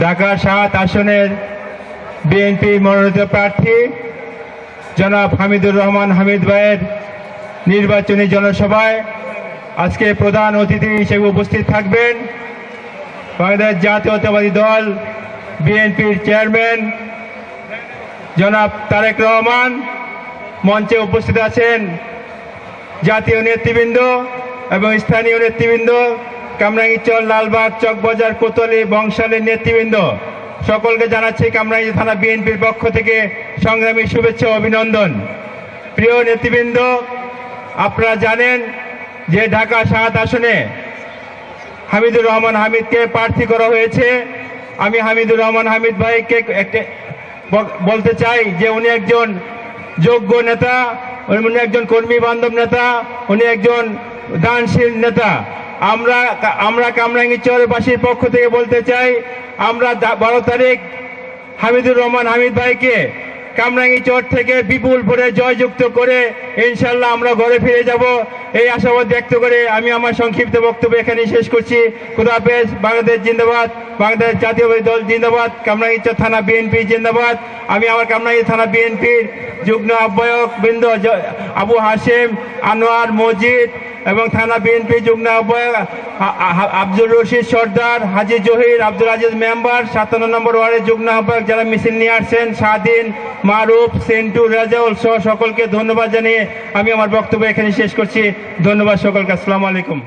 ঢাকা সাত আসনের বিএনপি মনোনীত প্রার্থী জনাব হামিদুর রহমান হামিদ ভাইয়ের নির্বাচনী জনসভায় আজকে প্রধান অতিথি হিসেবে উপস্থিত থাকবেন। বাংলাদেশ জাতীয়তাবাদী দল বিএনপির চেয়ারম্যান জনাব তারেক রহমান মঞ্চে উপস্থিত আছেন। জাতীয় নেতৃবৃন্দ এবং স্থানীয় নেতৃবৃন্দ কামরাঙ্গীচর লালবাগ, চকবাজার কোতলি বংশালের নেতৃবৃন্দ। সকলকে জানাচ্ছি কামরাঙ্গী থানা বিএনপির পক্ষ থেকে সংগ্রামী শুভেচ্ছা অভিনন্দন। প্রিয় নেতৃবৃন্দ, আপনারা জানেন যে ঢাকা সাত আসনে হামিদুর রহমান হামিদকে প্রার্থী করা হয়েছে। আমি হামিদুর রহমান হামিদ ভাইকে একটা বলতে চাই যে উনি একজন যোগ্য নেতা, উনি একজন কর্মী বান্ধব নেতা, উনি একজন দানশীল নেতা। আমরা আমরা কামরাঙ্গি চরবাসীর পক্ষ থেকে বলতে চাই, আমরা বারো তারিখ হামিদুর রহমান হামিদ ভাইকে কামরাঙ্গি চর থেকে বিপুল ভোটে জয়যুক্ত করে ইনশাল্লাহ আমরা ঘরে ফিরে যাব। এই আশাবাদ ব্যক্ত করে আমি আমার সংক্ষিপ্ত বক্তব্য এখানে শেষ করছি। খুদাফেজ বাংলাদেশ জিন্দাবাদ, বাংলাদেশ জাতীয়বাদী দল জিন্দাবাদ কামরাঙ্গিচর থানা বিএনপি জিন্দাবাদ। আমি আমার কামরাঙ্গি থানা বিএনপির যুগ্ম আহ্বায়ক বৃন্দ আবু হাশেম, আনোয়ার, মজিদ এবং থানা বিএনপি যুগ্ম আহ্বায়ক আ- আ- আব্দুল রশিদ সর্দার, হাজি জহির আব্দুল আজিজ মেম্বার, সাতান্ন নম্বর ওয়ার্ডের যুগ্ম আহ্বায়ক যারা মিছিল নিয়ে আসছেন, স্বাধীন, মারুফ, সেন্টু, রাজাউল সহ সকলকে ধন্যবাদ জানিয়ে আমি আমার বক্তব্য এখানে শেষ করছি। ধন্যবাদ সকলকে, আসসালামু আলাইকুম।